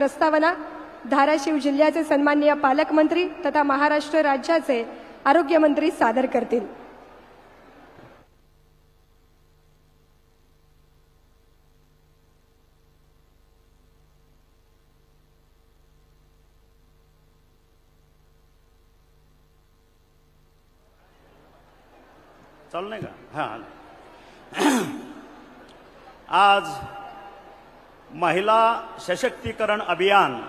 प्रस्तावना धाराशिव जिल्ह्याचे सन्माननीय पालकमंत्री तथा महाराष्ट्र राज्याचे आरोग्यमंत्री सादर करतील. चालू नाही का? हां आज महिला सशक्तीकरण अभियान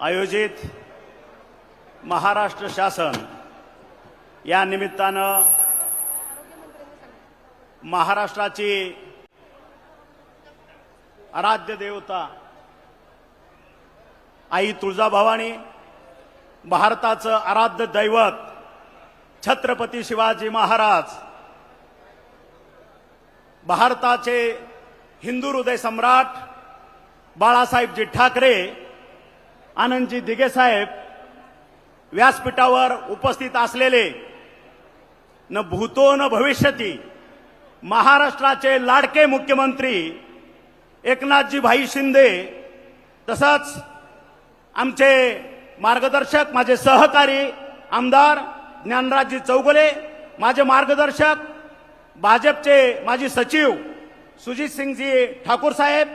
आयोजित महाराष्ट्र शासन या निमित्तानं महाराष्ट्राची आराध्य देवता आई तुळजाभवानी भारताचं आराध्य दैवत छत्रपती शिवाजी महाराज भारताचे हिंदू हृदय सम्राट बाळासाहेबजी ठाकरे आनंदजी दिघेसाहेब व्यासपीठावर उपस्थित असलेले न भूतो न भविष्यती महाराष्ट्राचे लाडके मुख्यमंत्री एकनाथजी भाई शिंदे तसंच आमचे मार्गदर्शक माझे सहकारी आमदार ज्ञानराजजी चौगुले माझे मार्गदर्शक भाजपचे माजी सचिव सुजित सिंगजी ठाकूर साहेब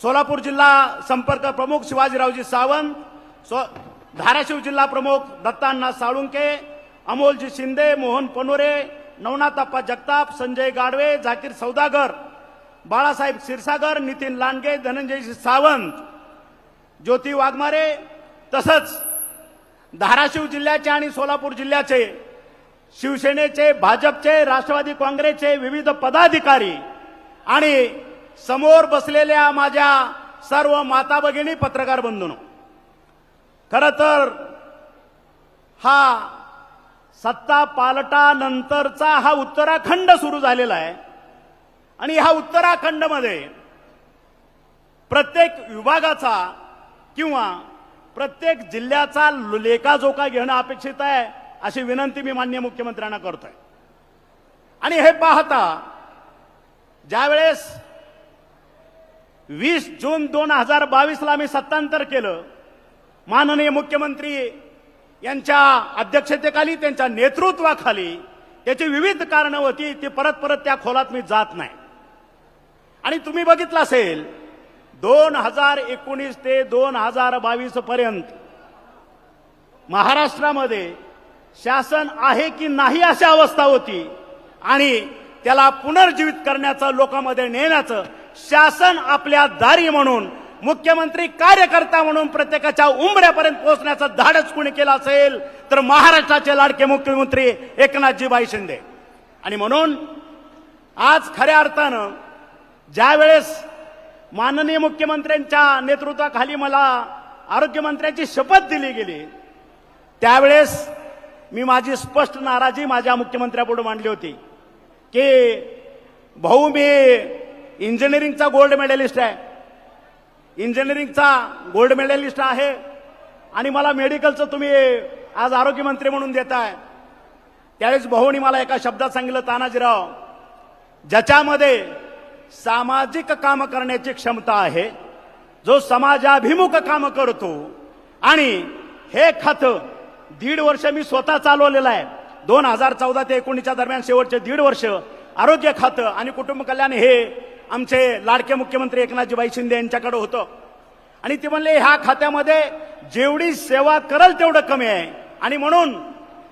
सोलापूर जिल्हा संपर्क प्रमुख शिवाजीरावजी सावंत सो धाराशिव जिल्हा प्रमुख दत्तांना साळुंके अमोलजी शिंदे मोहन पनोरे नवनाथाप्पा जगताप संजय गाडवे झाकीर सौदागर बाळासाहेब क्षीरसागर नितीन लांडगे धनंजयजी सावंत ज्योती वाघमारे तसंच धाराशिव जिल्ह्याचे आणि सोलापूर जिल्ह्याचे शिवसेनेचे भाजपचे राष्ट्रवादी काँग्रेसचे विविध पदाधिकारी आणि समोर बसलेल्या माझ्या सर्व माता भगिनी पत्रकार बंधूनो खर तर हा सत्ता पालटानंतरचा हा उत्तराखंड सुरू झालेला आहे. आणि ह्या उत्तराखंडमध्ये प्रत्येक विभागाचा किंवा प्रत्येक जिल्ह्याचा लेखाजोखा घेणं अपेक्षित आहे अशी विनंती मी माननीय मुख्यमंत्र्यांना करतोय. आणि हे पाहता ज्यावेळेस वीस जून दोन हजार बावीसला मी सत्तांतर केलं माननीय मुख्यमंत्री यांच्या अध्यक्षतेखाली त्यांच्या नेतृत्वाखाली त्याची विविध कारणं होती ती परत परत त्या खोलात मी जात नाही. आणि तुम्ही बघितलं असेल दोन हजार एकोणीस ते दोन हजार बावीस पर्यंत महाराष्ट्रामध्ये शासन आहे की नाही अशी अवस्था होती आणि त्याला पुनर्जीवित करण्याचं लोकांमध्ये नेण्याचं शासन आपल्या दारी म्हणून मुख्यमंत्री कार्यकर्ता म्हणून प्रत्येकाच्या उंबऱ्यापर्यंत पोहोचण्याचं धाडच कुणी केलं असेल तर महाराष्ट्राचे लाडके मुख्यमंत्री एकनाथजीबाई शिंदे. आणि म्हणून आज खऱ्या अर्थानं ज्यावेळेस माननीय मुख्यमंत्र्यांच्या नेतृत्वाखाली मला आरोग्यमंत्र्यांची शपथ दिली गेली त्यावेळेस मी माझी स्पष्ट नाराजी माझ्या मुख्यमंत्र्यापुढे मांडली होती. की भाऊ मी इंजिनिअरिंगचा गोल्ड मेडलिस्ट आहे. इंजिनिअरिंगचा गोल्ड मेडलिस्ट आहे आणि मला मेडिकलचं तुम्ही आज आरोग्यमंत्री म्हणून देताय. त्यावेळेस भाऊनी मला एका शब्दात सांगितलं तानाजीराव ज्याच्यामध्ये सामाजिक काम करण्याची क्षमता आहे जो समाजाभिमुख काम करतो आणि हे खातं दीड वर्ष मी स्वतः चालवलेलं आहे. दोन हजार चौदा ते एकोणीसच्या दरम्यान शेवटचे दीड वर्ष आरोग्य खातं आणि कुटुंब कल्याण हे आमचे लाडके मुख्यमंत्री एकनाथजीबाई शिंदे यांच्याकडे होतं. आणि ते म्हणले ह्या खात्यामध्ये जेवढी सेवा करल तेवढं कमी आहे. आणि म्हणून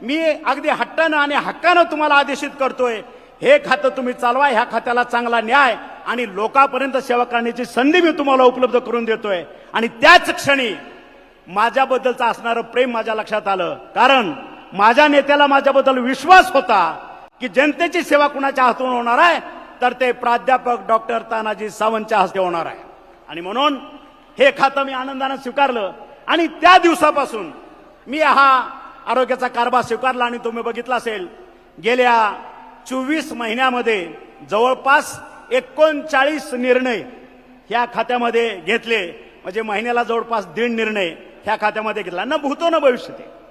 मी अगदी हट्टानं आणि हक्कानं तुम्हाला आदेशित करतोय हे खातं तुम्ही चालवा ह्या खात्याला चांगला न्याय आणि लोकांपर्यंत सेवा करण्याची संधी मी तुम्हाला उपलब्ध करून देतोय. आणि त्याच क्षणी माझ्याबद्दलचं असणारं प्रेम माझ्या लक्षात आलं. कारण माझ्या नेत्याला माझ्याबद्दल विश्वास होता की जनतेची सेवा कुणाच्या हातून होणार आहे तर ते प्राध्यापक डॉक्टर तानाजी सावंतच्या हस्ते होणार आहे. आणि म्हणून हे खातं मी आनंदानं स्वीकारलं. आणि त्या दिवसापासून मी हा आरोग्याचा कारभार स्वीकारला आणि तुम्ही बघितला असेल गेल्या चोवीस महिन्यामध्ये जवळपास एकोणचाळीस निर्णय ह्या खात्यामध्ये घेतले. म्हणजे महिन्याला जवळपास दीड निर्णय ह्या खात्यामध्ये घेतला. न भूतो न भविष्यते.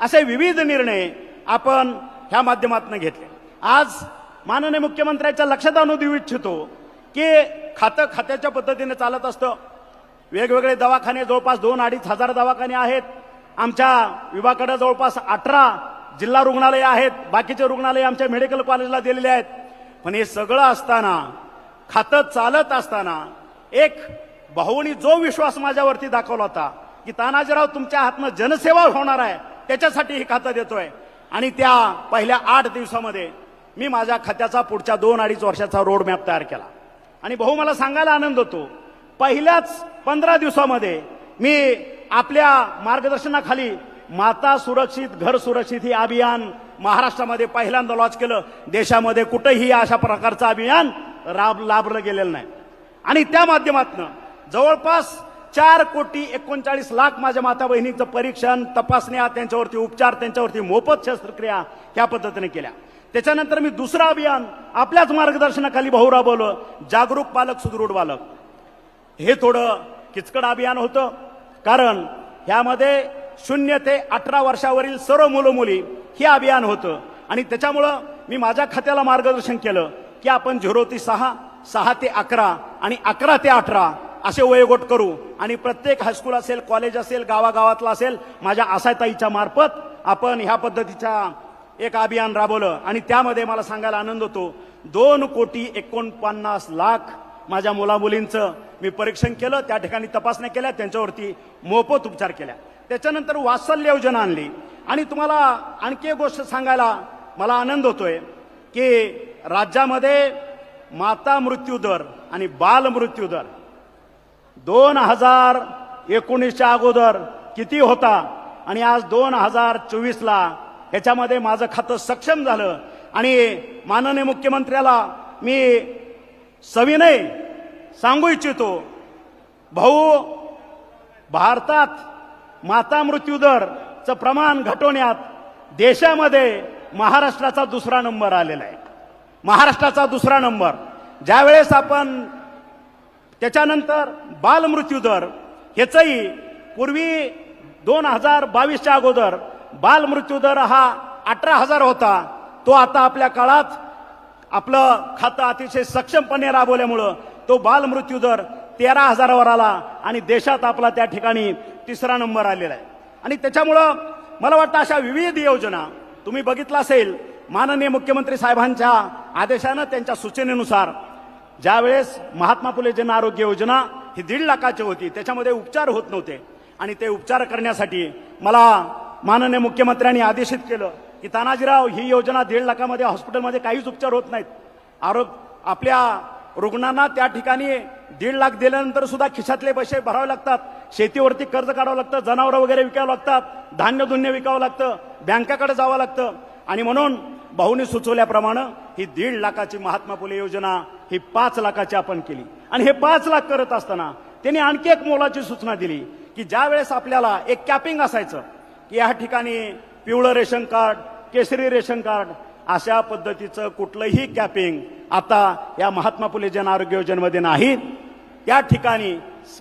असे विविध निर्णय आपण ह्या माध्यमातून घेतले. आज माननीय मुख्यमंत्र्यांच्या लक्षात आणू देऊ इच्छितो की खातं खात्याच्या पद्धतीने चालत असतं. वेगवेगळे दवाखाने जवळपास दोन अडीच हजार दवाखाने आहेत. आमच्या विभागाकडे जवळपास अठरा जिल्हा रुग्णालय आहेत. बाकीचे रुग्णालय आमच्या मेडिकल कॉलेजला दिलेले आहेत. पण हे सगळं असताना खातं चालत असताना एक भाऊनी जो विश्वास माझ्यावरती दाखवला होता की तानाजीराव तुमच्या हातनं जनसेवा होणार आहे. त्याच्यासाठी हे खातं देतोय. आणि त्या पहिल्या आठ दिवसामध्ये मी माझ्या खात्याचा पुढच्या दोन अडीच वर्षाचा रोड मॅप तयार केला. आणि भाऊ मला सांगायला आनंद होतो. पहिल्याच पंधरा दिवसामध्ये मी आपल्या मार्गदर्शनाखाली माता सुरक्षित घर सुरक्षित हे अभियान महाराष्ट्रामध्ये पहिल्यांदा लॉन्च केलं. देशामध्ये कुठेही अशा प्रकारचं अभियान राब लाभलं गेलेलं नाही. आणि त्या माध्यमातून जवळपास चार कोटी एकोणचाळीस लाख माझ्या माता बहिणीचं परीक्षण तपासण्या त्यांच्यावरती उपचार त्यांच्यावरती मोफत शस्त्रक्रिया ह्या पद्धतीने केल्या. त्याच्यानंतर मी दुसरं अभियान आपल्याच मार्गदर्शनाखाली भाऊ राबवलं जागरूक पालक सुदृढ बालक. हे थोडं किचकट अभियान होतं कारण ह्यामध्ये शून्य ते अठरा वर्षावरील सर्व मुलं मुली हे अभियान होतं. आणि त्याच्यामुळं मी माझ्या खात्याला मार्गदर्शन केलं की आपण झिरो ते सहा सहा ते अकरा आणि अकरा ते अठरा असे वयोगट करू. आणि प्रत्येक हायस्कूल असेल कॉलेज असेल गावागावातला असेल माझ्या आसायताईच्या मार्फत आपण ह्या पद्धतीच्या एक अभियान राबवलं. आणि त्यामध्ये मला सांगायला आनंद होतो दोन कोटी एकोणपन्नास लाख माझ्या मुलामुलींचं मी परीक्षण केलं त्या ठिकाणी तपासण्या केल्या त्यांच्यावरती मोफत उपचार केल्या. त्याच्यानंतर वात्सल्य योजना आणली. आणि तुम्हाला आणखी एक गोष्ट सांगायला मला आनंद होतोय की राज्यामध्ये माता मृत्यू दर आणि बाल मृत्यू दर दोन हजार एकोणीसच्या अगोदर किती होता? आणि आज दोन हजार चोवीसला ह्याच्यामध्ये माझं खातं सक्षम झालं. आणि माननीय मुख्यमंत्र्याला मी सविनय सांगू इच्छितो. भाऊ भारतात माता मृत्यूदरचं प्रमाण घटवण्यात देशामध्ये महाराष्ट्राचा दुसरा नंबर आलेला आहे. महाराष्ट्राचा दुसरा नंबर. ज्यावेळेस आपण त्याच्यानंतर बालमृत्यू दर ह्याचंही पूर्वी दोन हजार बावीसच्या अगोदर बालमृत्यू दर हा अठरा हजार होता. तो आता आपल्या काळात आपलं खातं अतिशय सक्षमपणे राबवल्यामुळं तो बालमृत्यू दर तेरा हजारावर आला आणि देशात आपला त्या ठिकाणी तिसरा नंबर आलेला आहे. आणि त्याच्यामुळं मला वाटतं अशा विविध योजना तुम्ही बघितलं असेल माननीय मुख्यमंत्री साहेबांच्या आदेशानं त्यांच्या सूचनेनुसार ज्यावेळेस महात्मा फुले जन आरोग्य योजना ही दीड लाखाची होती. त्याच्यामध्ये उपचार होत नव्हते. आणि ते उपचार करण्यासाठी मला माननीय मुख्यमंत्र्यांनी आदेशित केलं की तानाजीराव ही योजना दीड लाखामध्ये हॉस्पिटलमध्ये काहीच उपचार होत नाहीत. आरोग्य आपल्या रुग्णांना त्या ठिकाणी दीड लाख दिल्यानंतर सुद्धा खिशातले पैसे भरावे लागतात. शेतीवरती कर्ज काढावं लागतं. जनावरं वगैरे विकावं लागतात. धान्य धुन्य विकावं लागतं. बँकाकडे जावं लागतं. आणि म्हणून भाऊनी सुचवल्याप्रमाणे ही दीड लाखाची महात्मा फुले योजना ही पाच लाखाची आपण केली. आणि हे पाच लाख करत असताना त्यांनी आणखी एक मोलाची सूचना दिली की ज्या वेळेस आपल्याला एक कॅपिंग असायचं की या ठिकाणी पिवळं रेशन कार्ड केसरी रेशन कार्ड अशा पद्धतीचं कुठलंही कॅपिंग आता या महात्मा फुले जन आरोग्य योजनेमध्ये नाही. त्या ठिकाणी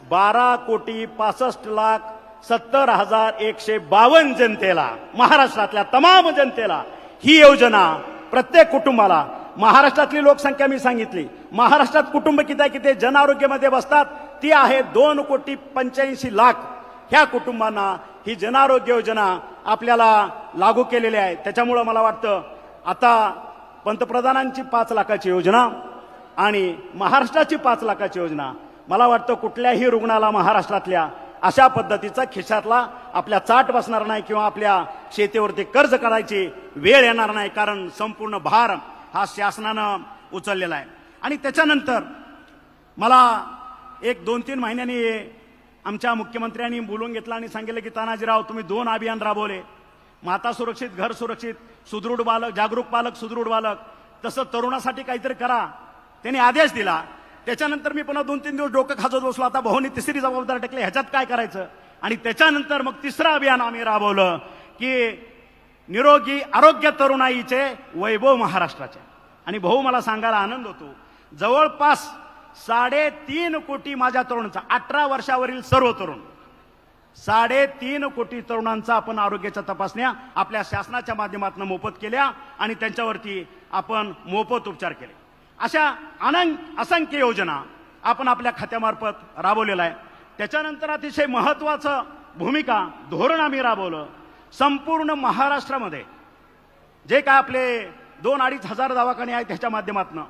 बारा कोटी पासष्ट लाख सत्तर हजार एकशे बावन्न जनतेला महाराष्ट्रातल्या तमाम जनतेला ही योजना प्रत्येक कुटुंबाला महाराष्ट्रातली लोकसंख्या मी सांगितली. महाराष्ट्रात कुटुंब किती आहे किती ते जन बसतात. ती आहे दोन कोटी पंच्याऐंशी लाख. ह्या कुटुंबांना ही जनआरोग्य योजना आपल्याला लागू केलेली आहे. त्याच्यामुळं मला वाटतं आता पंतप्रधानांची पाच लाखाची योजना आणि महाराष्ट्राची पाच लाखाची योजना मला वाटतं कुठल्याही रुग्णाला महाराष्ट्रातल्या अशा पद्धतीचा खिशातला आपल्या चाट बसणार नाही किंवा आपल्या शेतीवरती कर्ज करायची वेळ येणार नाही कारण संपूर्ण भार हा शासनानं उचललेला आहे. आणि त्याच्यानंतर मला एक दोन तीन महिन्यांनी आमच्या मुख्यमंत्र्यांनी बोलून घेतलं आणि सांगितलं की तानाजीराव तुम्ही दोन अभियान राबवले. माता सुरक्षित घर सुरक्षित सुदृढ बालक जागरूक पालक सुदृढ बालक. तसं तरुणासाठी काहीतरी करा. त्यांनी आदेश दिला. त्याच्यानंतर मी पुन्हा दोन तीन दिवस डोकं खाजत बसलो. आता भाऊनी तिसरी जबाबदारी टाकली. ह्याच्यात काय करायचं? आणि त्याच्यानंतर मग तिसरं अभियान आम्ही राबवलं की निरोगी आरोग्य तरुणाईचे वैभव महाराष्ट्राचे. आणि भाऊ मला सांगायला आनंद होतो. जवळपास साडेतीन कोटी माझ्या तरुणांचा अठरा वर्षावरील सर्व तरुण. साडेतीन कोटी तरुणांचा आपण आरोग्याच्या तपासण्या आपल्या शासनाच्या माध्यमातून मोफत केल्या आणि त्यांच्यावरती आपण मोफत उपचार केले. अशा अनंक असंख्य योजना आपण आपल्या खात्यामार्फत राबवलेला आहे त्याच्यानंतर अतिशय महत्वाचं भूमिका धोरण आम्ही राबवलं. संपूर्ण महाराष्ट्रामध्ये जे काय आपले दोन अडीच हजार दवाखाने आहेत त्याच्या माध्यमातून.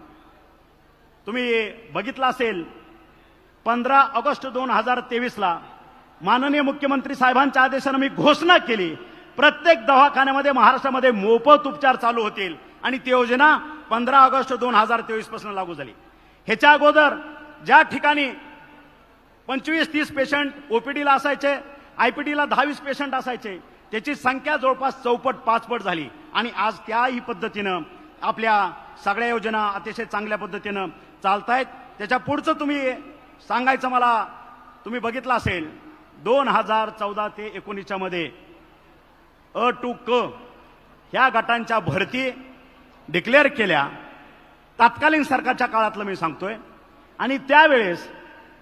तुम्ही बघितलं असेल पंधरा ऑगस्ट दोन हजार तेवीसला माननीय मुख्यमंत्री साहेबांच्या आदेशानं मी घोषणा केली प्रत्येक दवाखान्यामध्ये महाराष्ट्रामध्ये मोफत उपचार चालू होतील आणि ती योजना पंधरा ऑगस्ट दोन हजार तेवीसपासून लागू झाली. ह्याच्या अगोदर ज्या ठिकाणी पंचवीस तीस पेशंट ओपीडीला असायचे आयपीडीला दहावीस पेशंट असायचे त्याची संख्या जवळपास चौपट पाचपट झाली. आणि आज त्याही पद्धतीनं आपल्या सगळ्या योजना अतिशय चांगल्या पद्धतीनं चालतायत. त्याच्या पुढचं तुम्ही सांगायचं मला तुम्ही बघितलं असेल दोन हजार चौदा ते एकोणीसच्या मध्ये अ टू क ह्या गटांच्या भरती डिक्लेअर केल्या. तात्कालीन सरकारच्या काळातलं मी सांगतोय. आणि त्यावेळेस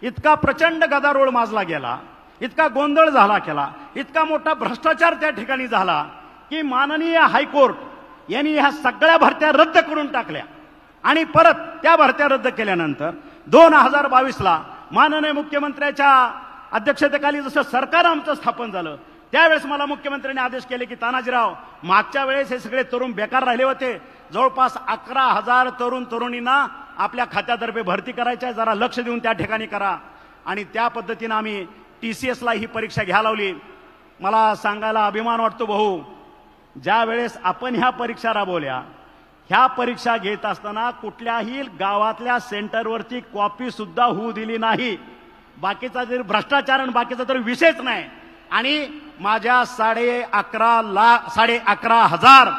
इतका प्रचंड गदारोळ माजला गेला. इतका गोंधळ झाला केला इतका मोठा भ्रष्टाचार त्या ठिकाणी झाला की माननीय हायकोर्ट यांनी ह्या सगळ्या भरत्या रद्द करून टाकल्या. आणि परत त्या भरत्या रद्द केल्यानंतर दोन हजार बावीसला माननीय मुख्यमंत्र्याच्या अध्यक्षतेखाली जसं सरकार आमचं स्थापन झालं त्यावेळेस मला मुख्यमंत्र्यांनी आदेश केले की तानाजीराव मागच्या वेळेस हे सगळे तरुण बेकार राहिले होते. जवळपास अकरा हजार तरुण तरुणींना आपल्या खात्यातर्फे भरती करायच्या जरा लक्ष देऊन त्या ठिकाणी करा. आणि त्या पद्धतीनं आम्ही टी सी एसला ही परीक्षा घ्या लावली. मला सांगायला अभिमान वाटतो भाऊ. ज्या वेळेस आपण ह्या परीक्षा राबवल्या ह्या परीक्षा घेत असताना कुठल्याही गावातल्या सेंटरवरची कॉपी सुद्धा होऊ दिली नाही. बाकीचा जरी भ्रष्टाचार आणि बाकीचा तर विषयच नाही. आणि माझ्या साडे अकरा लाख साडे अकरा हजार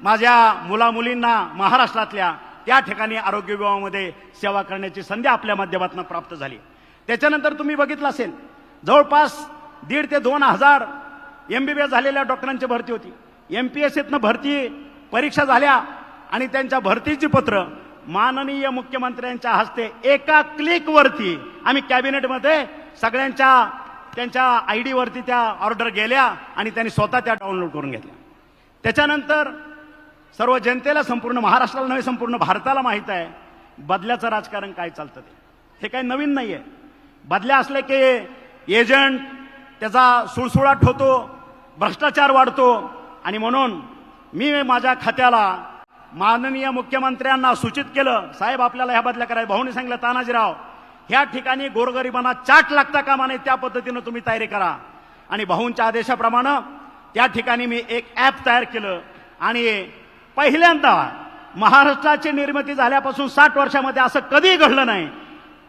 माझ्या मुला मुलींना महाराष्ट्रातल्या त्या ठिकाणी आरोग्य विभागामध्ये सेवा करण्याची संधी आपल्या माध्यमातून प्राप्त झाली. त्याच्यानंतर तुम्ही बघितलं असेल जवळपास दीड ते दोन हजार एम बी बी एस झालेल्या डॉक्टरांची भरती होती. एम पी एस सीतनं भरती परीक्षा झाल्या आणि त्यांच्या भरतीची पत्र माननीय मुख्यमंत्र्यांच्या हस्ते एका क्लिकवरती आम्ही कॅबिनेटमध्ये सगळ्यांच्या त्यांच्या आय डीवरती त्या ऑर्डर गेल्या आणि त्यांनी स्वतः त्या डाउनलोड करून घेतल्या. त्याच्यानंतर सर्व जनतेला संपूर्ण महाराष्ट्राला नव्हे संपूर्ण भारताला माहीत आहे बदल्याचं राजकारण काय चालतं ते. हे काही नवीन नाही आहे बदल्या असले की एजंट त्याचा सुळसुळाट होतो भ्रष्टाचार वाढतो आणि म्हणून मी माझ्या खात्याला माननीय मुख्यमंत्र्यांना सूचित केलं साहेब आपल्याला ह्या बदल्या करायला भाऊने सांगितलं तानाजीराव ह्या ठिकाणी गोरगरिबांना चाट लागता कामा नये त्या पद्धतीनं तुम्ही तयारी करा. आणि भाऊंच्या आदेशाप्रमाणे त्या ठिकाणी मी एक ॲप तयार केलं आणि पहिल्यांदा महाराष्ट्राची निर्मिती झाल्यापासून साठ वर्षामध्ये असं कधी घडलं नाही.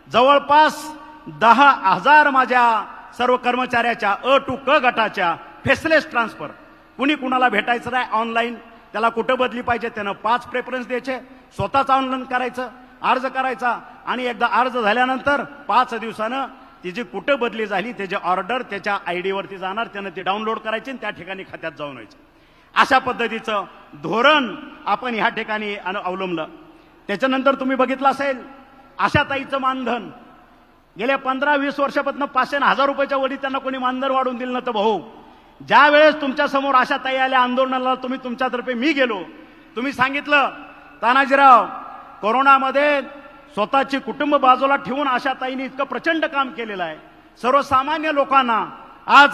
जवळपास दहा हजार माझ्या सर्व कर्मचाऱ्याच्या अ टू क गटाच्या फेसलेस ट्रान्सफर. कुणी कुणाला भेटायचं नाही ऑनलाईन त्याला कुठं बदली पाहिजे त्यानं पाच प्रेफरन्स द्यायचे स्वतःच ऑनलाईन करायचं अर्ज करायचा आणि एकदा अर्ज झाल्यानंतर पाच दिवसानं तिची कुठं बदली झाली त्याची ऑर्डर त्याच्या आय डीवरती जाणार त्यानं ती डाउनलोड करायची आणि त्या ठिकाणी खात्यात जाऊन व्हायचं अशा पद्धतीचं धोरण आपण ह्या ठिकाणी अन- अवलंबलं. त्याच्यानंतर तुम्ही बघितलं असेल आशाताईचं मानधन गेल्या पंधरा वीस वर्षापासून पाचशे हजार रुपयाच्या वडी त्यांना कोणी मानधन वाढून दिलं नव्हतं भाऊ. ज्या वेळेस तुमच्यासमोर आशा ताई आल्या आंदोलनाला तुम्ही तुमच्यातर्फे मी गेलो. तुम्ही सांगितलं तानाजीराव कोरोनामध्ये स्वतःची कुटुंब बाजूला ठेवून अशा ताईने इतकं प्रचंड काम केलेलं आहे. सर्वसामान्य लोकांना आज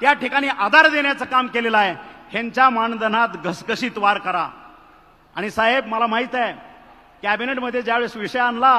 त्या ठिकाणी आधार देण्याचं काम केलेलं आहे. ह्यांच्या मानधनात घसघशीत वार करा. आणि साहेब मला माहीत आहे कॅबिनेटमध्ये ज्यावेळेस विषय आणला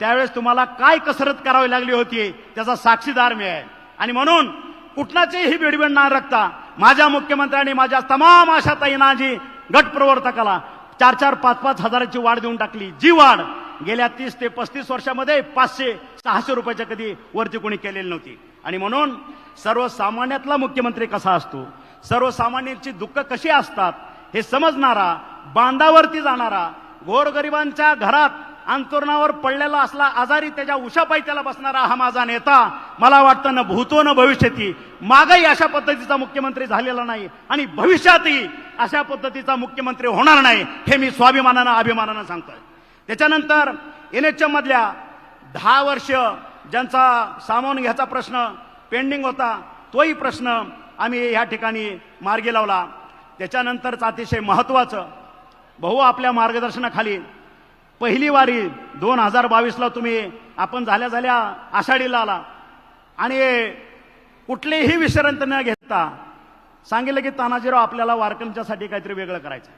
त्यावेळेस तुम्हाला काय कसरत करावी लागली होती त्याचा साक्षीदार मी आहे. आणि म्हणून कुठनाचीही बिडबिड न रखता माझ्या मुख्यमंत्र्यांनी माझ्या तमाम आशा तैनाजी गट प्रवर्तकाला चार चार पाच पाच हजाराची वाढ देऊन टाकली. जी वाढ गेल्या तीस ते पस्तीस वर्षामध्ये पाचशे सहाशे रुपयाच्या कधी वरती कोणी केलेली नव्हती. आणि म्हणून सर्वसामान्यातला मुख्यमंत्री कसा असतो सर्वसामान्यांची दुःख कशी असतात हे समजणारा बांधावरती जाणारा गोरगरिबांच्या घरात अंतुरणावर पडलेला असला आजारी त्याच्या उशापायथ्याला बसणारा हा माझा नेता मला वाटतं ना भूतो न भविष्यती. मागही अशा पद्धतीचा मुख्यमंत्री झालेला नाही आणि भविष्यातही अशा पद्धतीचा मुख्यमंत्री होणार नाही हे मी स्वाभिमानानं अभिमानानं सांगतोय. त्याच्यानंतर एन एच मधल्या दहा वर्ष ज्यांचा सामावून घ्यायचा प्रश्न पेंडिंग होता तोही प्रश्न आम्ही या ठिकाणी मार्गी लावला. त्याच्यानंतरच अतिशय महत्वाचं भाऊ आपल्या मार्गदर्शनाखाली पहिली वारी दोन हजार बावीसला तुम्ही आपण झाल्या झाल्या आषाढीला आला. आणि कुठलीही विश्रांत न घेता सांगितलं की तानाजीराव आपल्याला वारकऱ्यांच्यासाठी काहीतरी वेगळं करायचं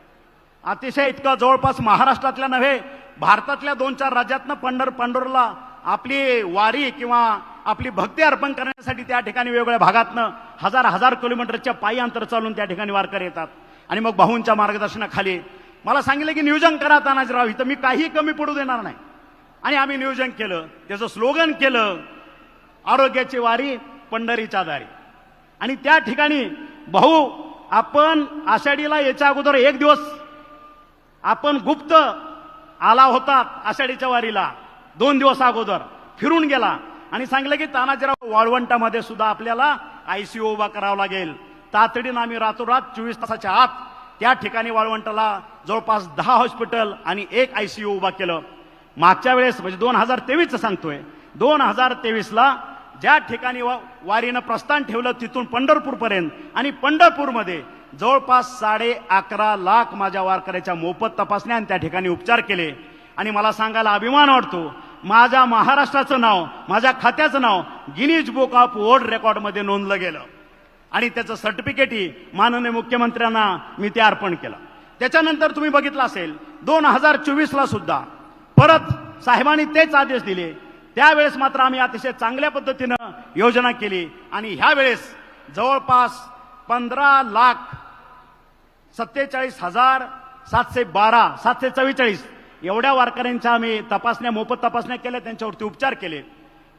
अतिशय इतकं जवळपास महाराष्ट्रातल्या नव्हे भारतातल्या दोन चार राज्यातनं पंढर पंढरला आपली वारी किंवा आपली भक्ती अर्पण करण्यासाठी त्या ठिकाणी वेगवेगळ्या भागातनं हजार हजार किलोमीटरच्या पायी अंतर चालून त्या ठिकाणी वारकरी येतात. आणि मग भाऊंच्या मार्गदर्शनाखाली मला सांगितलं की नियोजन करा तानाजीराव इथं मी काही कमी पडू देणार नाही. आणि आम्ही नियोजन केलं. त्याचं स्लोगन केलं आरोग्याची वारी पंढरीच्या दारी. आणि त्या ठिकाणी भाऊ आपण आषाढीला याच्या अगोदर एक दिवस आपण गुप्त आला होता आषाढीच्या वारीला दोन दिवस अगोदर फिरून गेला. आणि सांगितलं की तानाजीराव वाळवंटामध्ये सुद्धा आपल्याला आयसीयू उभा करावा लागेल. तातडीनं आम्ही रातोरात चोवीस तासाच्या आत त्या ठिकाणी वाळवंटाला जवळपास दहा हॉस्पिटल आणि एक आय सी यू उभा केलं. मागच्या वेळेस म्हणजे दोन हजार तेवीसचं सांगतोय. दोन हजार तेवीसला ज्या ठिकाणी वा- वारीनं प्रस्थान ठेवलं तिथून पंढरपूरपर्यंत. आणि पंढरपूरमध्ये जवळपास साडे अकरा लाख माझ्या वारकऱ्याच्या मोफत तपासण्या आणि त्या ठिकाणी उपचार केले. आणि मला सांगायला अभिमान वाटतो माझ्या महाराष्ट्राचं नाव माझ्या खात्याचं नाव गिनीज बुक ऑफ वर्ल्ड रेकॉर्डमध्ये नोंदलं गेलं. आणि त्याचं सर्टिफिकेटही माननीय मुख्यमंत्र्यांना मी ते अर्पण केलं. त्याच्यानंतर तुम्ही बघितलं असेल दोन हजार चोवीसला सुद्धा. परत साहेबांनी तेच आदेश दिले. त्यावेळेस मात्र आम्ही अतिशय चांगल्या पद्धतीनं योजना केली. आणि ह्या वेळेस जवळपास पंधरा लाख सत्तेचाळीस हजार सातशे बारा सातशे चव्वेचाळीस एवढ्या वारकऱ्यांच्या आम्ही तपासण्या मोफत तपासण्या केल्या त्यांच्यावरती उपचार केले.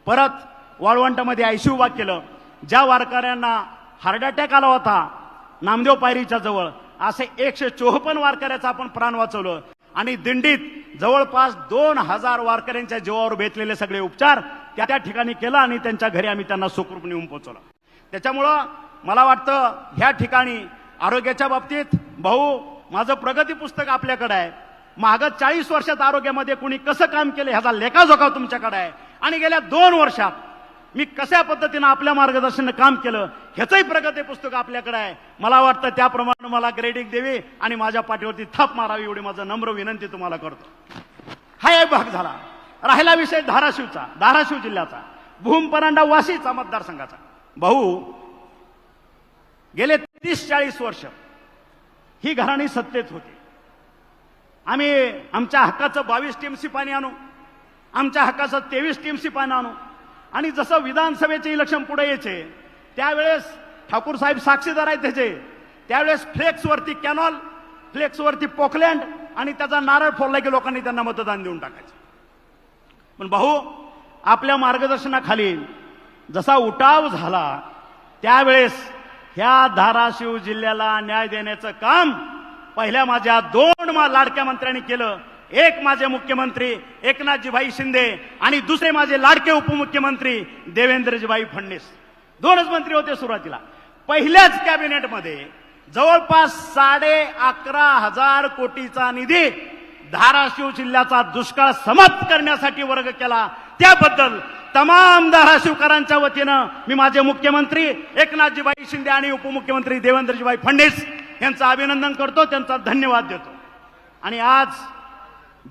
परत वाळवंटामध्ये आयसीयू उभा केलं. ज्या वारकऱ्यांना हार्ट अटॅक आला होता नामदेव पायरीच्या जवळ असे एकशे चोपन्न वारकऱ्याचं आपण प्राण वाचवलं. आणि दिंडीत जवळपास दोन हजार वारकऱ्यांच्या जीवावर बेतलेले सगळे उपचार त्या त्या ठिकाणी केला आणि त्यांच्या घरी आम्ही त्यांना सुखरूप नेऊन पोहोचवलं. त्याच्यामुळं मला वाटतं ह्या ठिकाणी आरोग्याच्या बाबतीत भाऊ माझं प्रगती पुस्तक आपल्याकडे आहे. मागं चाळीस वर्षात आरोग्यामध्ये कुणी कसं काम केलं ह्याचा लेखाजोखा तुमच्याकडे आहे. आणि गेल्या दोन वर्षात मी कशा पद्धतीनं आपल्या मार्गदर्शनानं काम केलं ह्याचंही प्रगती पुस्तक आपल्याकडे आहे. मला वाटतं त्याप्रमाणे मला ग्रेडिंग द्यावी आणि माझ्या पाठीवरती थाप मारावी एवढी माझं नम्र विनंती तुम्हाला करतो. हा एक भाग झाला. राहिला विषय धाराशिवचा धाराशिव जिल्ह्याचा. भूम परांडा वाशीचा मतदारसंघाचा. भाऊ गेले तीस चाळीस वर्ष ही घराणी सत्तेत होती. आम्ही आमच्या हक्काचं बावीस टीएमसी पाणी आणू आमच्या हक्काचं तेवीस टीएमसी पाणी आणू आणि जसं विधानसभेचे इलेक्शन पुढे यायचे त्यावेळेस ठाकूर साहेब साक्षीदार आहेत त्याचे. त्यावेळेस फ्लेक्सवरती कॅनॉल फ्लेक्सवरती पोकलँड आणि त्याचा नारळ फोडला की लोकांनी त्यांना मतदान देऊन टाकायचं. पण भाऊ आपल्या मार्गदर्शनाखाली जसा उठाव झाला त्यावेळेस ह्या धाराशिव जिल्ह्याला न्याय देण्याचं काम पहिल्या माझ्या दोन मा- लाडक्या मंत्र्यांनी केलं. एक माझे मुख्यमंत्री एकनाथजीभाई शिंदे आणि दुसरे माझे लाडके उपमुख्यमंत्री देवेंद्रजीभाई फडणवीस. दोनच मंत्री होते सुरुवातीला. पहिल्याच कॅबिनेटमध्ये जवळपास साडे अकरा हजार कोटीचा निधी धाराशिव जिल्ह्याचा दुष्काळ समाप्त करण्यासाठी वर्ग केला. त्याबद्दल तमाम धाराशिवकरांच्या वतीनं मी माझे मुख्यमंत्री एकनाथजीभाई शिंदे आणि उपमुख्यमंत्री देवेंद्रजीभाई फडणवीस यांचं अभिनंदन करतो त्यांचा धन्यवाद देतो. आणि आज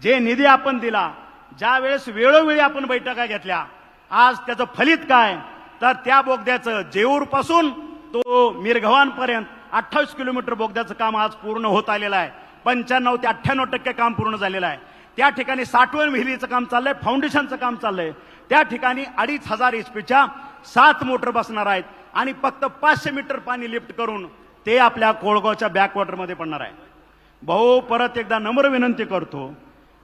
जे निधी आपण दिला ज्या वेळेस वेळोवेळी आपण बैठका घेतल्या आज त्याचं फलित काय? तर त्या बोगद्याचं जेऊरपासून तो मिरघवानपर्यंत अठ्ठावीस किलोमीटर बोगद्याचं काम आज पूर्ण होत आलेलं आहे. पंच्याण्णव ते अठ्ठ्याण्णव टक्के काम पूर्ण झालेलं आहे. त्या ठिकाणी साठवण विहिरीचं काम चाललंय फाउंडेशनचं काम चाललंय. त्या ठिकाणी अडीच हजार एचपीच्या सात मोटर बसणार आहेत आणि फक्त पाचशे मीटर पाणी लिफ्ट करून ते आपल्या कोळगावच्या बॅकवॉटरमध्ये पडणार आहे. भाऊ परत एकदा नम्र विनंती करतो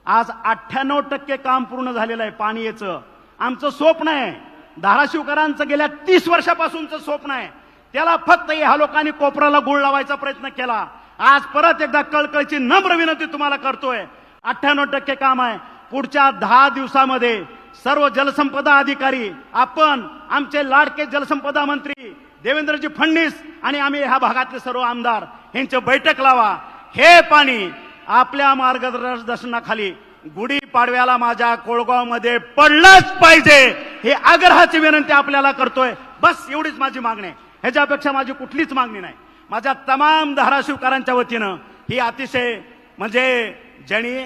आज अठ्ठ्याण्णव टक्के काम पूर्ण झालेलं आहे पाणी याचं आमचं स्वप्न आहे. धाराशिवकरांचं गेल्या तीस वर्षापासूनचं स्वप्न आहे. त्याला फक्त ह्या लोकांनी कोपराला गुळ लावायचा प्रयत्न केला. आज परत एकदा कळकळची नम्र विनंती तुम्हाला करतोय. अठ्ठ्याण्णव टक्के काम आहे. पुढच्या दहा दिवसामध्ये सर्व जलसंपदा अधिकारी आपण आमचे लाडके जलसंपदा मंत्री देवेंद्रजी फडणवीस आणि आम्ही ह्या भागातले सर्व आमदार यांची बैठक लावा. हे पाणी आपल्या मार्गदर्शनाखाली गुढी पाडव्याला माझ्या कोळगावमध्ये पडलंच पाहिजे. हे आग्रहाची विनंती आपल्याला करतोय. बस एवढीच माझी मागणी आहे. ह्याच्यापेक्षा माझी कुठलीच मागणी नाही. माझ्या तमाम धाराशिवकरांच्या वतीनं ही अतिशय म्हणजे ज्यांनी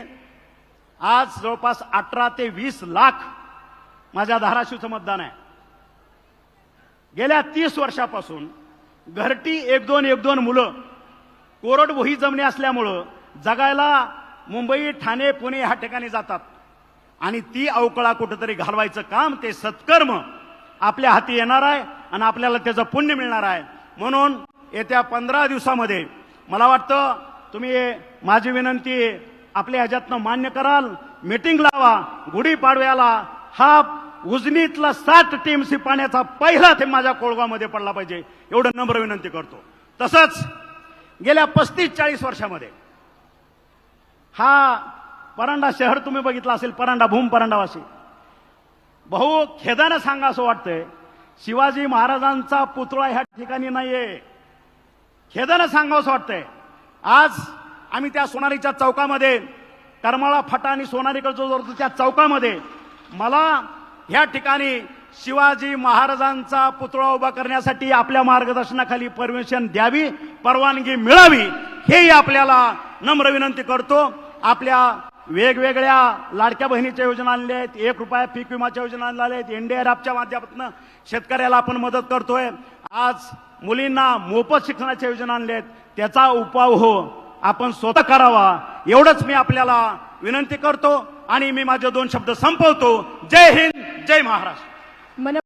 आज जवळपास अठरा ते वीस लाख माझ्या धाराशिवचं मतदान आहे. गेल्या तीस वर्षापासून घरटी एक दोन एक दोन मुलं कोरडवही जमणी असल्यामुळं जगायला मुंबई ठाणे पुणे ह्या ठिकाणी जातात. आणि ती अवकळा कुठंतरी घालवायचं काम ते सत्कर्म आपल्या हाती येणार आहे आणि आपल्याला त्याचं पुण्य मिळणार आहे. म्हणून येत्या पंधरा दिवसामध्ये मला वाटतं तुम्ही माझी विनंती आपल्या ह्याच्यातनं मान्य कराल. मिटिंग लावा गुढीपाडव्याला हा उजनीतला सात टीमसी पाण्याचा पहिला थेंब माझ्या कोळगावमध्ये पडला पाहिजे. एवढं नम्र विनंती करतो. तसंच गेल्या पस्तीस चाळीस वर्षामध्ये हा परांडा शहर तुम्ही बघितलं असेल परांडा भूम परांडावासी. भाऊ खेदानं सांगा असं वाटतंय शिवाजी महाराजांचा पुतळा ह्या ठिकाणी नाहीये. खेदानं सांगावं असं वाटतंय. आज आम्ही त्या सोनारीच्या चौकामध्ये करमाळा फटा आणि सोनारीकडे जो त्या चौकामध्ये मला ह्या ठिकाणी शिवाजी महाराजांचा पुतळा उभा करण्यासाठी आपल्या मार्गदर्शनाखाली परमिशन द्यावी परवानगी मिळावी हेही आपल्याला नम्र विनंती करतो. आपल्या वेगवेगळ्या लाडक्या बहिणीच्या योजना आणल्या आहेत. एक रुपया पीक विमाच्या योजना आणल्या आहेत. एनडीआरएफच्या माध्यमातून शेतकऱ्याला आपण मदत करतोय. आज मुलींना मोफत शिक्षणाच्या योजना आणल्या आहेत. त्याचा उपाव हो आपण स्वतः करावा. एवढंच मी आपल्याला विनंती करतो आणि मी माझे दोन शब्द संपवतो. जय हिंद जय महाराष्ट्र.